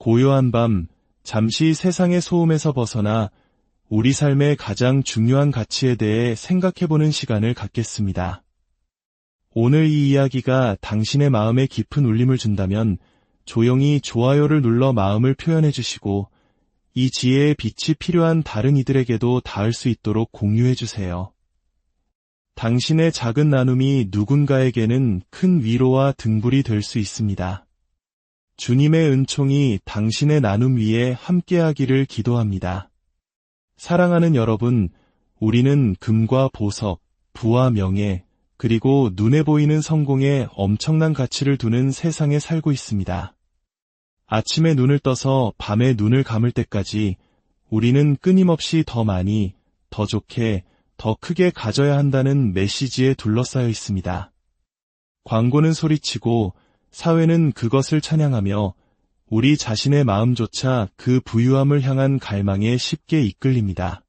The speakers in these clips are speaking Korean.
고요한 밤, 잠시 세상의 소음에서 벗어나 우리 삶의 가장 중요한 가치에 대해 생각해보는 시간을 갖겠습니다. 오늘 이 이야기가 당신의 마음에 깊은 울림을 준다면 조용히 좋아요를 눌러 마음을 표현해 주시고 이 지혜의 빛이 필요한 다른 이들에게도 닿을 수 있도록 공유해 주세요. 당신의 작은 나눔이 누군가에게는 큰 위로와 등불이 될 수 있습니다. 주님의 은총이 당신의 나눔 위에 함께하기를 기도합니다. 사랑하는 여러분, 우리는 금과 보석, 부와 명예, 그리고 눈에 보이는 성공에 엄청난 가치를 두는 세상에 살고 있습니다. 아침에 눈을 떠서 밤에 눈을 감을 때까지 우리는 끊임없이 더 많이, 더 좋게, 더 크게 가져야 한다는 메시지에 둘러싸여 있습니다. 광고는 소리치고 사회는 그것을 찬양하며 우리 자신의 마음조차 그 부유함을 향한 갈망에 쉽게 이끌립니다.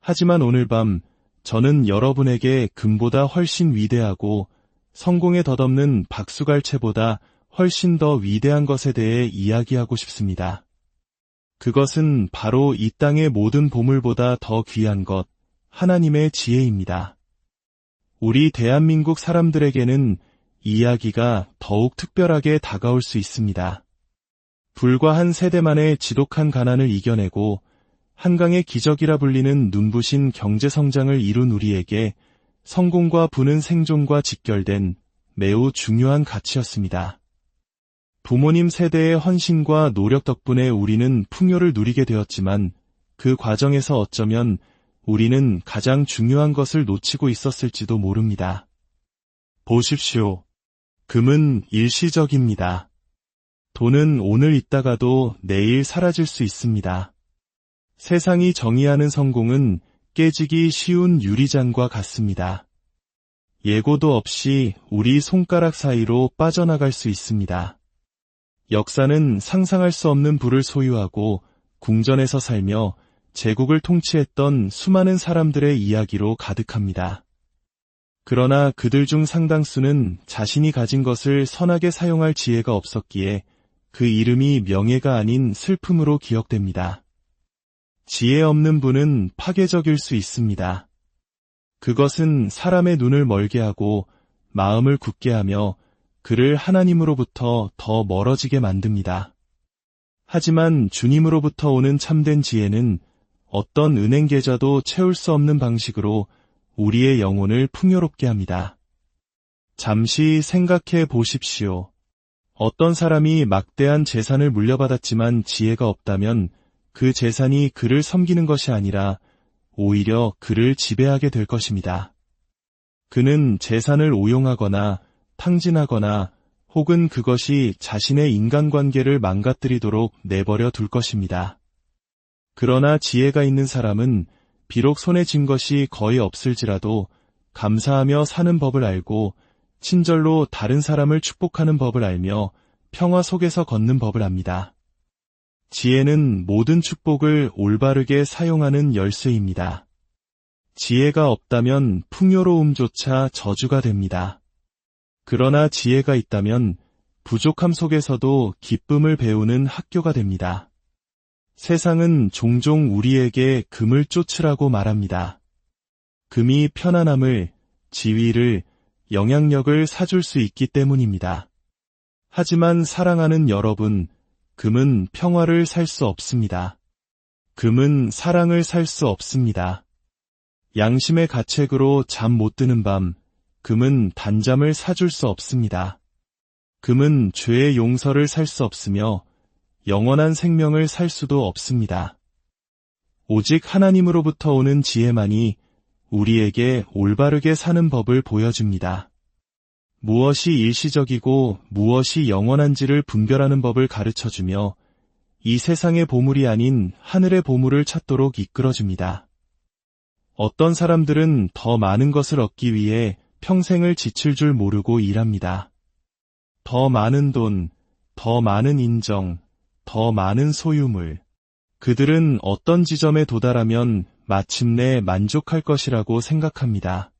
하지만 오늘 밤 저는 여러분에게 금보다 훨씬 위대하고 성공에 덧없는 박수갈채보다 훨씬 더 위대한 것에 대해 이야기하고 싶습니다. 그것은 바로 이 땅의 모든 보물보다 더 귀한 것, 하나님의 지혜입니다. 우리 대한민국 사람들에게는 이야기가 더욱 특별하게 다가올 수 있습니다. 불과 한 세대 만에 지독한 가난을 이겨내고 한강의 기적이라 불리는 눈부신 경제 성장을 이룬 우리에게 성공과 부는 생존과 직결된 매우 중요한 가치였습니다. 부모님 세대의 헌신과 노력 덕분에 우리는 풍요를 누리게 되었지만 그 과정에서 어쩌면 우리는 가장 중요한 것을 놓치고 있었을지도 모릅니다. 보십시오. 금은 일시적입니다. 돈은 오늘 있다가도 내일 사라질 수 있습니다. 세상이 정의하는 성공은 깨지기 쉬운 유리잔과 같습니다. 예고도 없이 우리 손가락 사이로 빠져나갈 수 있습니다. 역사는 상상할 수 없는 부를 소유하고 궁전에서 살며 제국을 통치했던 수많은 사람들의 이야기로 가득합니다. 그러나 그들 중 상당수는 자신이 가진 것을 선하게 사용할 지혜가 없었기에 그 이름이 명예가 아닌 슬픔으로 기억됩니다. 지혜 없는 분은 파괴적일 수 있습니다. 그것은 사람의 눈을 멀게 하고 마음을 굳게 하며 그를 하나님으로부터 더 멀어지게 만듭니다. 하지만 주님으로부터 오는 참된 지혜는 어떤 은행 계좌도 채울 수 없는 방식으로 우리의 영혼을 풍요롭게 합니다. 잠시 생각해 보십시오. 어떤 사람이 막대한 재산을 물려받았지만 지혜가 없다면 그 재산이 그를 섬기는 것이 아니라 오히려 그를 지배하게 될 것입니다. 그는 재산을 오용하거나 탕진하거나 혹은 그것이 자신의 인간관계를 망가뜨리도록 내버려 둘 것입니다. 그러나 지혜가 있는 사람은 비록 손에 쥔 것이 거의 없을지라도 감사하며 사는 법을 알고 친절로 다른 사람을 축복하는 법을 알며 평화 속에서 걷는 법을 압니다. 지혜는 모든 축복을 올바르게 사용하는 열쇠입니다. 지혜가 없다면 풍요로움조차 저주가 됩니다. 그러나 지혜가 있다면 부족함 속에서도 기쁨을 배우는 학교가 됩니다. 세상은 종종 우리에게 금을 쫓으라고 말합니다. 금이 편안함을, 지위를, 영향력을 사줄 수 있기 때문입니다. 하지만 사랑하는 여러분, 금은 평화를 살 수 없습니다. 금은 사랑을 살 수 없습니다. 양심의 가책으로 잠 못 드는 밤, 금은 단잠을 사줄 수 없습니다. 금은 죄의 용서를 살 수 없으며 영원한 생명을 살 수도 없습니다. 오직 하나님으로부터 오는 지혜만이 우리에게 올바르게 사는 법을 보여줍니다. 무엇이 일시적이고 무엇이 영원한지를 분별하는 법을 가르쳐주며 이 세상의 보물이 아닌 하늘의 보물을 찾도록 이끌어줍니다. 어떤 사람들은 더 많은 것을 얻기 위해 평생을 지칠 줄 모르고 일합니다. 더 많은 돈, 더 많은 인정, 더 많은 소유물. 그들은 어떤 지점에 도달하면 마침내 만족할 것이라고 생각합니다.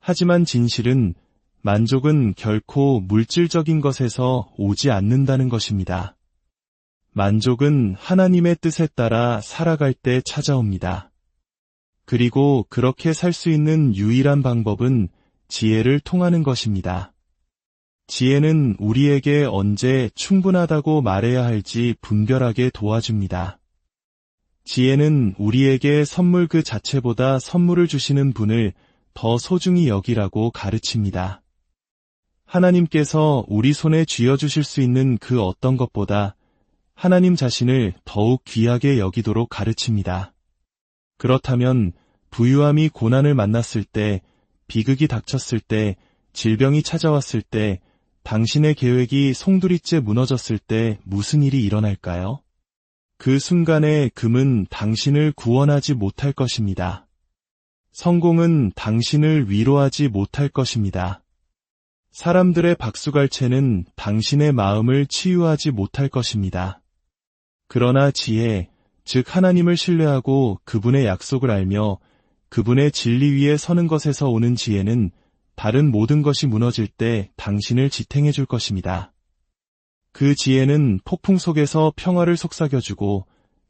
하지만 진실은 만족은 결코 물질적인 것에서 오지 않는다는 것입니다. 만족은 하나님의 뜻에 따라 살아갈 때 찾아옵니다. 그리고 그렇게 살 수 있는 유일한 방법은 지혜를 통하는 것입니다. 지혜는 우리에게 언제 충분하다고 말해야 할지 분별하게 도와줍니다. 지혜는 우리에게 선물 그 자체보다 선물을 주시는 분을 더 소중히 여기라고 가르칩니다. 하나님께서 우리 손에 쥐어주실 수 있는 그 어떤 것보다 하나님 자신을 더욱 귀하게 여기도록 가르칩니다. 그렇다면 부유함이 고난을 만났을 때, 비극이 닥쳤을 때, 질병이 찾아왔을 때, 당신의 계획이 송두리째 무너졌을 때 무슨 일이 일어날까요? 그 순간에 금은 당신을 구원하지 못할 것입니다. 성공은 당신을 위로하지 못할 것입니다. 사람들의 박수갈채는 당신의 마음을 치유하지 못할 것입니다. 그러나 지혜, 즉 하나님을 신뢰하고 그분의 약속을 알며 그분의 진리 위에 서는 것에서 오는 지혜는 다른 모든 것이 무너질 때 당신을 지탱해 줄 것입니다. 그 지혜는 폭풍 속에서 평화를 속삭여주고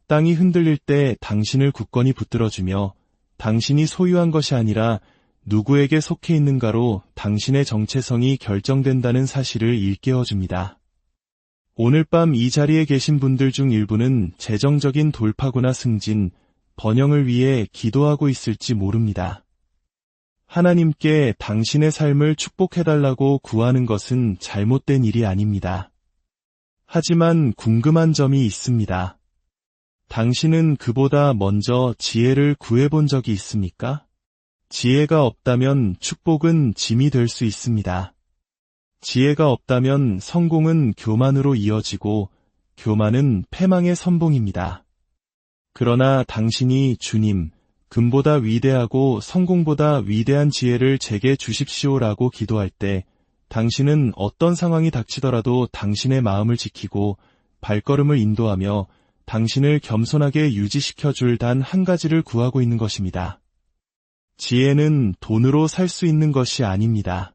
땅이 흔들릴 때 당신을 굳건히 붙들어주며 당신이 소유한 것이 아니라 누구에게 속해 있는가로 당신의 정체성이 결정된다는 사실을 일깨워줍니다. 오늘 밤 이 자리에 계신 분들 중 일부는 재정적인 돌파구나 승진, 번영을 위해 기도하고 있을지 모릅니다. 하나님께 당신의 삶을 축복해달라고 구하는 것은 잘못된 일이 아닙니다. 하지만 궁금한 점이 있습니다. 당신은 그보다 먼저 지혜를 구해본 적이 있습니까? 지혜가 없다면 축복은 짐이 될 수 있습니다. 지혜가 없다면 성공은 교만으로 이어지고 교만은 패망의 선봉입니다. 그러나 당신이 주님, 금보다 위대하고 성공보다 위대한 지혜를 제게 주십시오라고 기도할 때 당신은 어떤 상황이 닥치더라도 당신의 마음을 지키고 발걸음을 인도하며 당신을 겸손하게 유지시켜 줄 단 한 가지를 구하고 있는 것입니다. 지혜는 돈으로 살 수 있는 것이 아닙니다.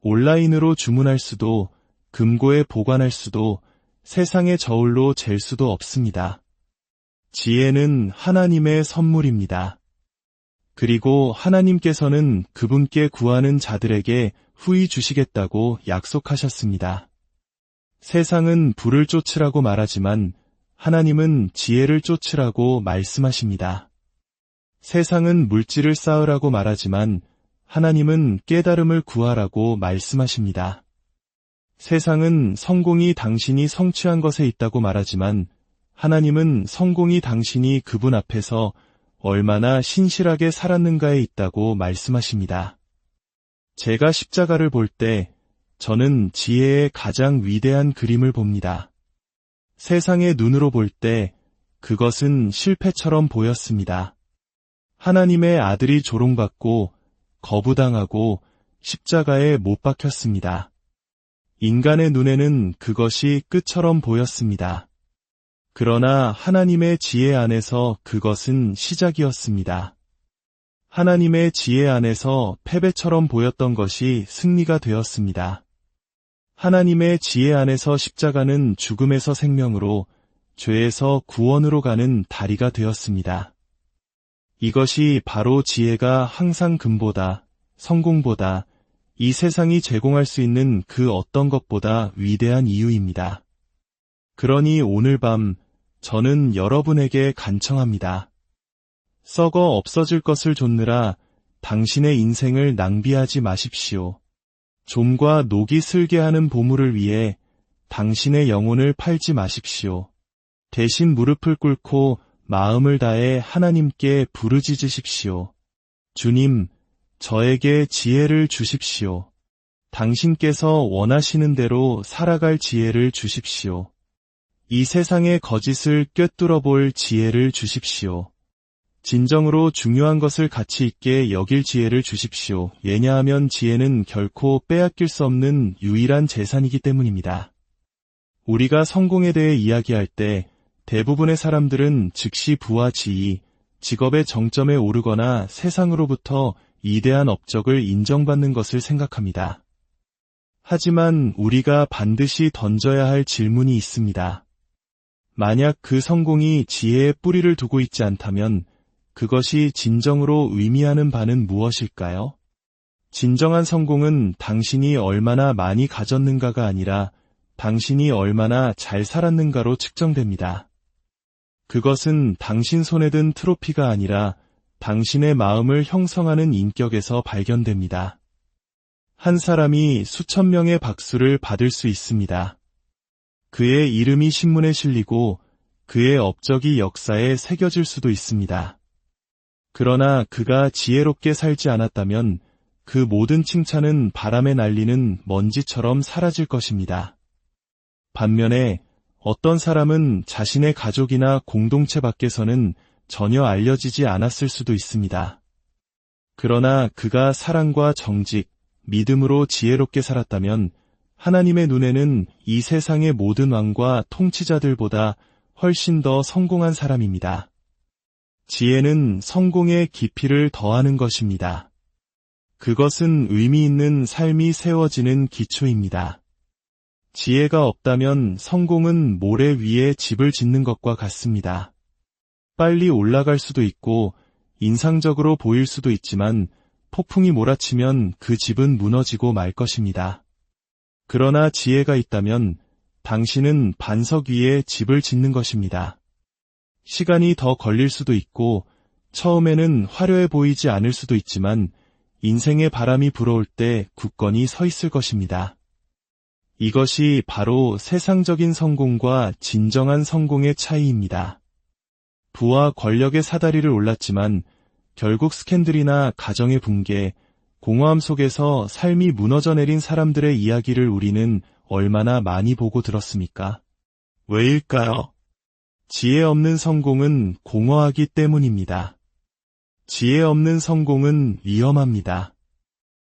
온라인으로 주문할 수도 금고에 보관할 수도 세상의 저울로 잴 수도 없습니다. 지혜는 하나님의 선물입니다. 그리고 하나님께서는 그분께 구하는 자들에게 후히 주시겠다고 약속하셨습니다. 세상은 불을 쫓으라고 말하지만 하나님은 지혜를 쫓으라고 말씀하십니다. 세상은 물질을 쌓으라고 말하지만 하나님은 깨달음을 구하라고 말씀하십니다. 세상은 성공이 당신이 성취한 것에 있다고 말하지만 하나님은 성공이 당신이 그분 앞에서 얼마나 신실하게 살았는가에 있다고 말씀하십니다. 제가 십자가를 볼 때 저는 지혜의 가장 위대한 그림을 봅니다. 세상의 눈으로 볼 때 그것은 실패처럼 보였습니다. 하나님의 아들이 조롱받고 거부당하고 십자가에 못 박혔습니다. 인간의 눈에는 그것이 끝처럼 보였습니다. 그러나 하나님의 지혜 안에서 그것은 시작이었습니다. 하나님의 지혜 안에서 패배처럼 보였던 것이 승리가 되었습니다. 하나님의 지혜 안에서 십자가는 죽음에서 생명으로, 죄에서 구원으로 가는 다리가 되었습니다. 이것이 바로 지혜가 항상 금보다, 성공보다, 이 세상이 제공할 수 있는 그 어떤 것보다 위대한 이유입니다. 그러니 오늘 밤 저는 여러분에게 간청합니다. 썩어 없어질 것을 좇느라 당신의 인생을 낭비하지 마십시오. 좀과 녹이 슬게 하는 보물을 위해 당신의 영혼을 팔지 마십시오. 대신 무릎을 꿇고 마음을 다해 하나님께 부르짖으십시오. 주님, 저에게 지혜를 주십시오. 당신께서 원하시는 대로 살아갈 지혜를 주십시오. 이 세상의 거짓을 꿰뚫어 볼 지혜를 주십시오. 진정으로 중요한 것을 가치 있게 여길 지혜를 주십시오. 왜냐하면 지혜는 결코 빼앗길 수 없는 유일한 재산이기 때문입니다. 우리가 성공에 대해 이야기할 때 대부분의 사람들은 즉시 부와 지위, 직업의 정점에 오르거나 세상으로부터 이대한 업적을 인정받는 것을 생각합니다. 하지만 우리가 반드시 던져야 할 질문이 있습니다. 만약 그 성공이 지혜의 뿌리를 두고 있지 않다면 그것이 진정으로 의미하는 바는 무엇일까요? 진정한 성공은 당신이 얼마나 많이 가졌는가가 아니라 당신이 얼마나 잘 살았는가로 측정됩니다. 그것은 당신 손에 든 트로피가 아니라 당신의 마음을 형성하는 인격에서 발견됩니다. 한 사람이 수천 명의 박수를 받을 수 있습니다. 그의 이름이 신문에 실리고 그의 업적이 역사에 새겨질 수도 있습니다. 그러나 그가 지혜롭게 살지 않았다면 그 모든 칭찬은 바람에 날리는 먼지처럼 사라질 것입니다. 반면에 어떤 사람은 자신의 가족이나 공동체 밖에서는 전혀 알려지지 않았을 수도 있습니다. 그러나 그가 사랑과 정직, 믿음으로 지혜롭게 살았다면 하나님의 눈에는 이 세상의 모든 왕과 통치자들보다 훨씬 더 성공한 사람입니다. 지혜는 성공의 깊이를 더하는 것입니다. 그것은 의미 있는 삶이 세워지는 기초입니다. 지혜가 없다면 성공은 모래 위에 집을 짓는 것과 같습니다. 빨리 올라갈 수도 있고 인상적으로 보일 수도 있지만 폭풍이 몰아치면 그 집은 무너지고 말 것입니다. 그러나 지혜가 있다면 당신은 반석 위에 집을 짓는 것입니다. 시간이 더 걸릴 수도 있고 처음에는 화려해 보이지 않을 수도 있지만 인생의 바람이 불어올 때 굳건히 서 있을 것입니다. 이것이 바로 세상적인 성공과 진정한 성공의 차이입니다. 부와 권력의 사다리를 올랐지만 결국 스캔들이나 가정의 붕괴, 공허함 속에서 삶이 무너져 내린 사람들의 이야기를 우리는 얼마나 많이 보고 들었습니까? 왜일까요? 지혜 없는 성공은 공허하기 때문입니다. 지혜 없는 성공은 위험합니다.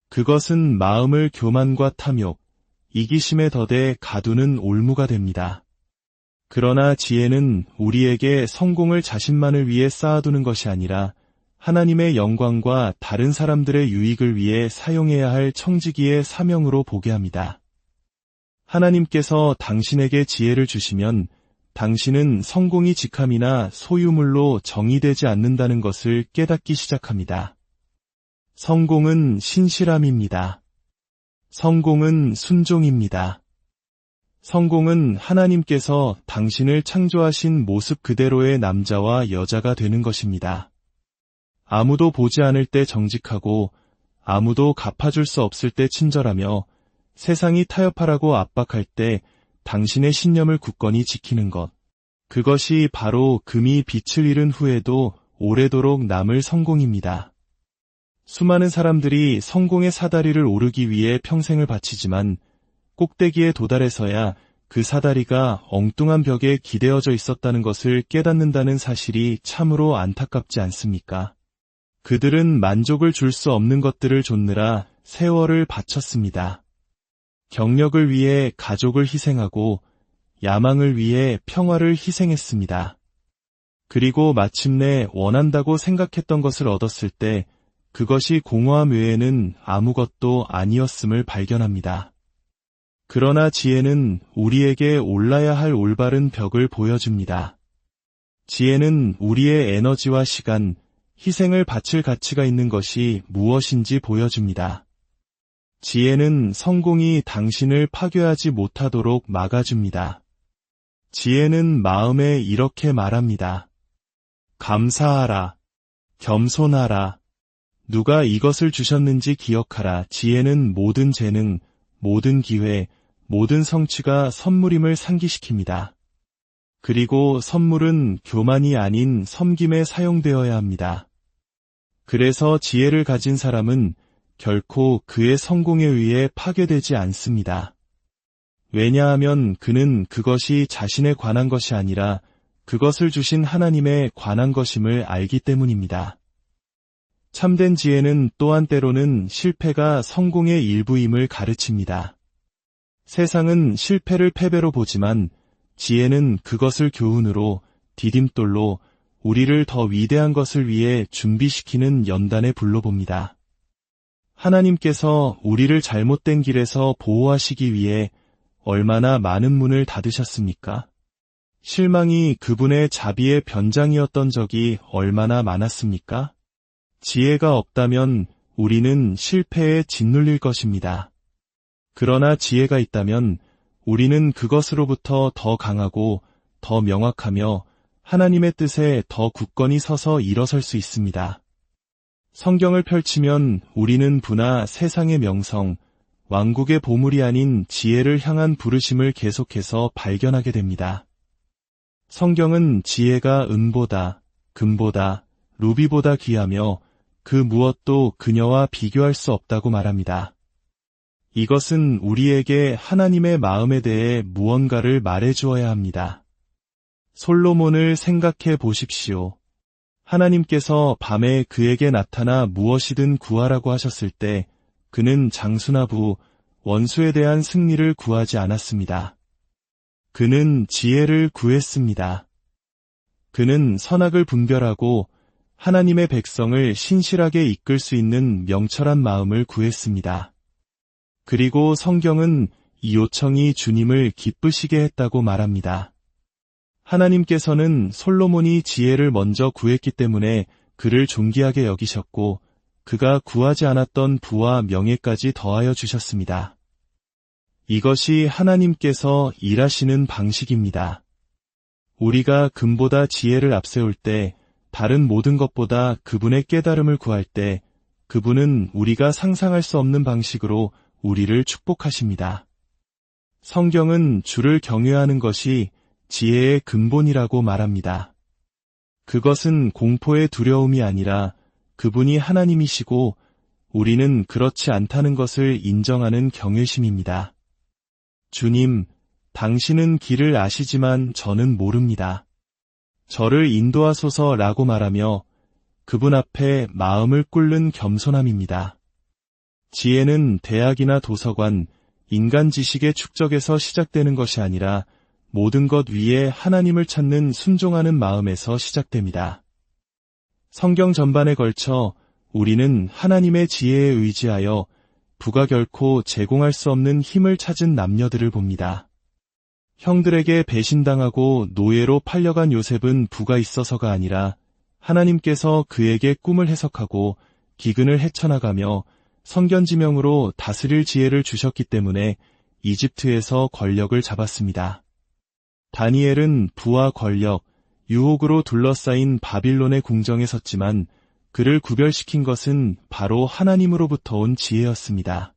그것은 마음을 교만과 탐욕, 이기심에 더대 가두는 올무가 됩니다. 그러나 지혜는 우리에게 성공을 자신만을 위해 쌓아두는 것이 아니라 하나님의 영광과 다른 사람들의 유익을 위해 사용해야 할 청지기의 사명으로 보게 합니다. 하나님께서 당신에게 지혜를 주시면 당신은 성공이 직함이나 소유물로 정의되지 않는다는 것을 깨닫기 시작합니다. 성공은 신실함입니다. 성공은 순종입니다. 성공은 하나님께서 당신을 창조하신 모습 그대로의 남자와 여자가 되는 것입니다. 아무도 보지 않을 때 정직하고 아무도 갚아줄 수 없을 때 친절하며 세상이 타협하라고 압박할 때 당신의 신념을 굳건히 지키는 것. 그것이 바로 금이 빛을 잃은 후에도 오래도록 남을 성공입니다. 수많은 사람들이 성공의 사다리를 오르기 위해 평생을 바치지만 꼭대기에 도달해서야 그 사다리가 엉뚱한 벽에 기대어져 있었다는 것을 깨닫는다는 사실이 참으로 안타깝지 않습니까? 그들은 만족을 줄 수 없는 것들을 좇느라 세월을 바쳤습니다. 경력을 위해 가족을 희생하고 야망을 위해 평화를 희생했습니다. 그리고 마침내 원한다고 생각했던 것을 얻었을 때 그것이 공허함 외에는 아무것도 아니었음을 발견합니다. 그러나 지혜는 우리에게 올라야 할 올바른 벽을 보여줍니다. 지혜는 우리의 에너지와 시간, 희생을 바칠 가치가 있는 것이 무엇인지 보여줍니다. 지혜는 성공이 당신을 파괴하지 못하도록 막아줍니다. 지혜는 마음에 이렇게 말합니다. 감사하라. 겸손하라. 누가 이것을 주셨는지 기억하라. 지혜는 모든 재능, 모든 기회, 모든 성취가 선물임을 상기시킵니다. 그리고 선물은 교만이 아닌 섬김에 사용되어야 합니다. 그래서 지혜를 가진 사람은 결코 그의 성공에 의해 파괴되지 않습니다. 왜냐하면 그는 그것이 자신에 관한 것이 아니라 그것을 주신 하나님에 관한 것임을 알기 때문입니다. 참된 지혜는 또한 때로는 실패가 성공의 일부임을 가르칩니다. 세상은 실패를 패배로 보지만 지혜는 그것을 교훈으로 디딤돌로 우리를 더 위대한 것을 위해 준비시키는 연단에 불러봅니다. 하나님께서 우리를 잘못된 길에서 보호하시기 위해 얼마나 많은 문을 닫으셨습니까? 실망이 그분의 자비의 변장이었던 적이 얼마나 많았습니까? 지혜가 없다면 우리는 실패에 짓눌릴 것입니다. 그러나 지혜가 있다면 우리는 그것으로부터 더 강하고 더 명확하며 하나님의 뜻에 더 굳건히 서서 일어설 수 있습니다. 성경을 펼치면 우리는 부나 세상의 명성, 왕국의 보물이 아닌 지혜를 향한 부르심을 계속해서 발견하게 됩니다. 성경은 지혜가 은보다, 금보다, 루비보다 귀하며 그 무엇도 그녀와 비교할 수 없다고 말합니다. 이것은 우리에게 하나님의 마음에 대해 무언가를 말해 주어야 합니다. 솔로몬을 생각해 보십시오. 하나님께서 밤에 그에게 나타나 무엇이든 구하라고 하셨을 때 그는 장수나부 원수에 대한 승리를 구하지 않았습니다. 그는 지혜를 구했습니다. 그는 선악을 분별하고 하나님의 백성을 신실하게 이끌 수 있는 명철한 마음을 구했습니다. 그리고 성경은 이 요청이 주님을 기쁘시게 했다고 말합니다. 하나님께서는 솔로몬이 지혜를 먼저 구했기 때문에 그를 존귀하게 여기셨고 그가 구하지 않았던 부와 명예까지 더하여 주셨습니다. 이것이 하나님께서 일하시는 방식입니다. 우리가 금보다 지혜를 앞세울 때 다른 모든 것보다 그분의 깨달음을 구할 때 그분은 우리가 상상할 수 없는 방식으로 우리를 축복하십니다. 성경은 주를 경외하는 것이 지혜의 근본이라고 말합니다. 그것은 공포의 두려움이 아니라 그분이 하나님이시고 우리는 그렇지 않다는 것을 인정하는 경외심입니다. 주님, 당신은 길을 아시지만 저는 모릅니다. 저를 인도하소서 라고 말하며 그분 앞에 마음을 꿇는 겸손함입니다. 지혜는 대학이나 도서관, 인간 지식의 축적에서 시작되는 것이 아니라 모든 것 위에 하나님을 찾는 순종하는 마음에서 시작됩니다. 성경 전반에 걸쳐 우리는 하나님의 지혜에 의지하여 부가 결코 제공할 수 없는 힘을 찾은 남녀들을 봅니다. 형들에게 배신당하고 노예로 팔려간 요셉은 부가 있어서가 아니라 하나님께서 그에게 꿈을 해석하고 기근을 헤쳐나가며 성견지명으로 다스릴 지혜를 주셨기 때문에 이집트에서 권력을 잡았습니다. 다니엘은 부와 권력, 유혹으로 둘러싸인 바빌론의 궁정에 섰지만 그를 구별시킨 것은 바로 하나님으로부터 온 지혜였습니다.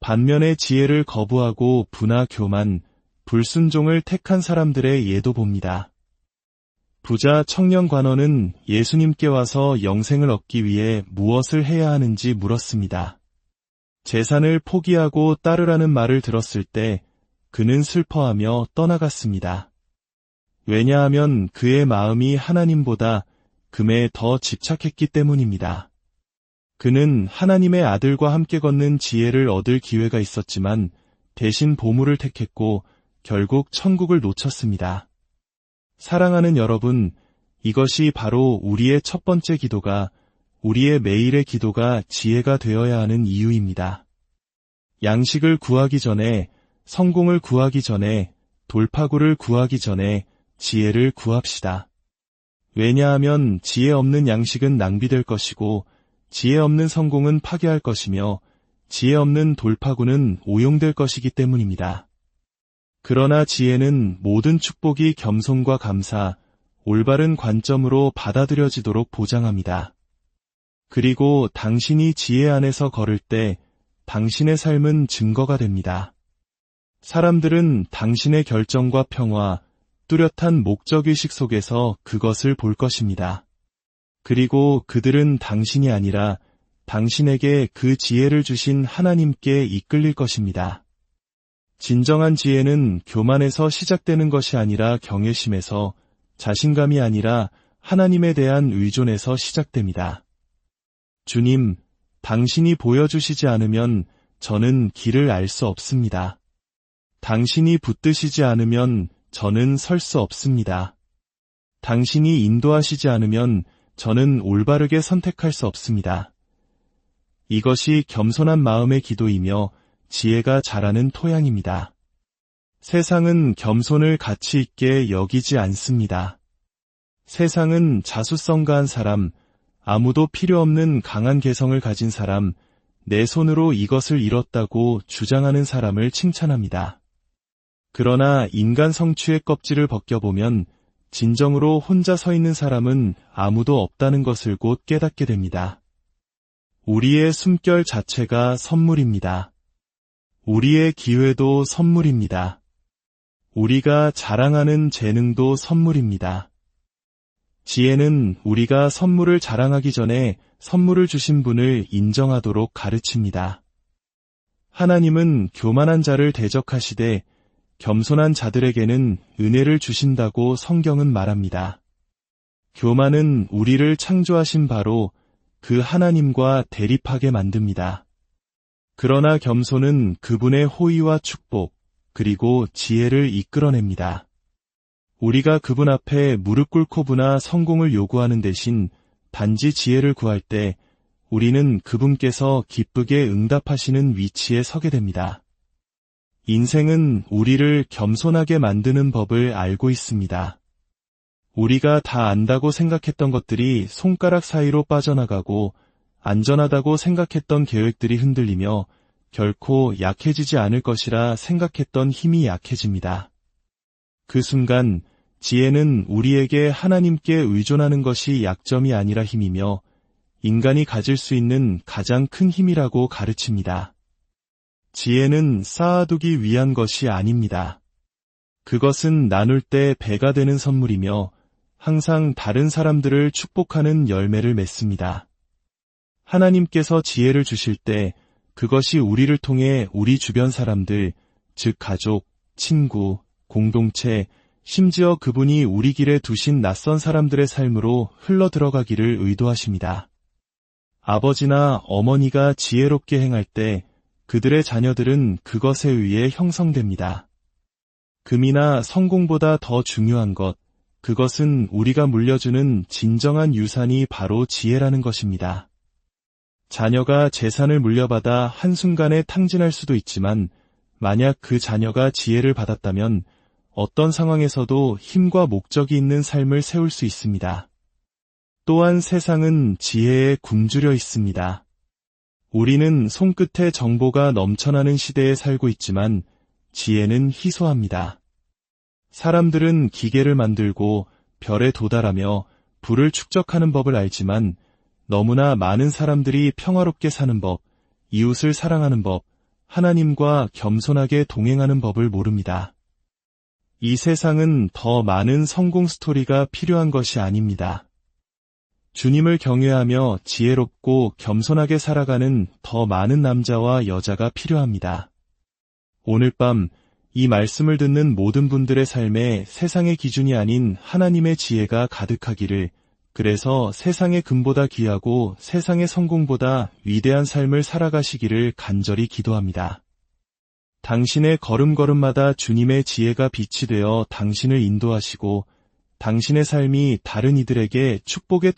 반면에 지혜를 거부하고 부나 교만, 불순종을 택한 사람들의 예도 봅니다. 부자 청년 관원은 예수님께 와서 영생을 얻기 위해 무엇을 해야 하는지 물었습니다. 재산을 포기하고 따르라는 말을 들었을 때 그는 슬퍼하며 떠나갔습니다. 왜냐하면 그의 마음이 하나님보다 금에 더 집착했기 때문입니다. 그는 하나님의 아들과 함께 걷는 지혜를 얻을 기회가 있었지만 대신 보물을 택했고 결국 천국을 놓쳤습니다. 사랑하는 여러분, 이것이 바로 우리의 첫 번째 기도가 우리의 매일의 기도가 지혜가 되어야 하는 이유입니다. 양식을 구하기 전에 성공을 구하기 전에 돌파구를 구하기 전에 지혜를 구합시다. 왜냐하면 지혜 없는 양식은 낭비될 것이고 지혜 없는 성공은 파괴할 것이며 지혜 없는 돌파구는 오용될 것이기 때문입니다. 그러나 지혜는 모든 축복이 겸손과 감사, 올바른 관점으로 받아들여지도록 보장합니다. 그리고 당신이 지혜 안에서 걸을 때 당신의 삶은 증거가 됩니다. 사람들은 당신의 결정과 평화, 뚜렷한 목적의식 속에서 그것을 볼 것입니다. 그리고 그들은 당신이 아니라 당신에게 그 지혜를 주신 하나님께 이끌릴 것입니다. 진정한 지혜는 교만에서 시작되는 것이 아니라 경외심에서 자신감이 아니라 하나님에 대한 의존에서 시작됩니다. 주님, 당신이 보여주시지 않으면 저는 길을 알 수 없습니다. 당신이 붙드시지 않으면 저는 설 수 없습니다. 당신이 인도하시지 않으면 저는 올바르게 선택할 수 없습니다. 이것이 겸손한 마음의 기도이며 지혜가 자라는 토양입니다. 세상은 겸손을 가치 있게 여기지 않습니다. 세상은 자수성가한 사람, 아무도 필요 없는 강한 개성을 가진 사람, 내 손으로 이것을 이뤘다고 주장하는 사람을 칭찬합니다. 그러나 인간 성취의 껍질을 벗겨보면 진정으로 혼자 서 있는 사람은 아무도 없다는 것을 곧 깨닫게 됩니다. 우리의 숨결 자체가 선물입니다. 우리의 기회도 선물입니다. 우리가 자랑하는 재능도 선물입니다. 지혜는 우리가 선물을 자랑하기 전에 선물을 주신 분을 인정하도록 가르칩니다. 하나님은 교만한 자를 대적하시되 겸손한 자들에게는 은혜를 주신다고 성경은 말합니다. 교만은 우리를 창조하신 바로 그 하나님과 대립하게 만듭니다. 그러나 겸손은 그분의 호의와 축복, 그리고 지혜를 이끌어냅니다. 우리가 그분 앞에 무릎 꿇고 부나 성공을 요구하는 대신 단지 지혜를 구할 때 우리는 그분께서 기쁘게 응답하시는 위치에 서게 됩니다. 인생은 우리를 겸손하게 만드는 법을 알고 있습니다. 우리가 다 안다고 생각했던 것들이 손가락 사이로 빠져나가고 안전하다고 생각했던 계획들이 흔들리며 결코 약해지지 않을 것이라 생각했던 힘이 약해집니다. 그 순간 지혜는 우리에게 하나님께 의존하는 것이 약점이 아니라 힘이며 인간이 가질 수 있는 가장 큰 힘이라고 가르칩니다. 지혜는 쌓아두기 위한 것이 아닙니다. 그것은 나눌 때 배가 되는 선물이며 항상 다른 사람들을 축복하는 열매를 맺습니다. 하나님께서 지혜를 주실 때 그것이 우리를 통해 우리 주변 사람들, 즉 가족, 친구, 공동체, 심지어 그분이 우리 길에 두신 낯선 사람들의 삶으로 흘러 들어가기를 의도하십니다. 아버지나 어머니가 지혜롭게 행할 때 그들의 자녀들은 그것에 의해 형성됩니다. 금이나 성공보다 더 중요한 것, 그것은 우리가 물려주는 진정한 유산이 바로 지혜라는 것입니다. 자녀가 재산을 물려받아 한순간에 탕진할 수도 있지만 만약 그 자녀가 지혜를 받았다면 어떤 상황에서도 힘과 목적이 있는 삶을 세울 수 있습니다. 또한 세상은 지혜에 굶주려 있습니다. 우리는 손끝에 정보가 넘쳐나는 시대에 살고 있지만 지혜는 희소합니다. 사람들은 기계를 만들고 별에 도달하며 불을 축적하는 법을 알지만 너무나 많은 사람들이 평화롭게 사는 법, 이웃을 사랑하는 법, 하나님과 겸손하게 동행하는 법을 모릅니다. 이 세상은 더 많은 성공 스토리가 필요한 것이 아닙니다. 주님을 경외하며 지혜롭고 겸손하게 살아가는 더 많은 남자와 여자가 필요합니다. 오늘 밤 이 말씀을 듣는 모든 분들의 삶에 세상의 기준이 아닌 하나님의 지혜가 가득하기를 그래서 세상의 금보다 귀하고 세상의 성공보다 위대한 삶을 살아가시기를 간절히 기도합니다. 당신의 걸음걸음마다 주님의 지혜가 빛이 되어 당신을 인도하시고 당신의 삶이 다른 이들에게 축복의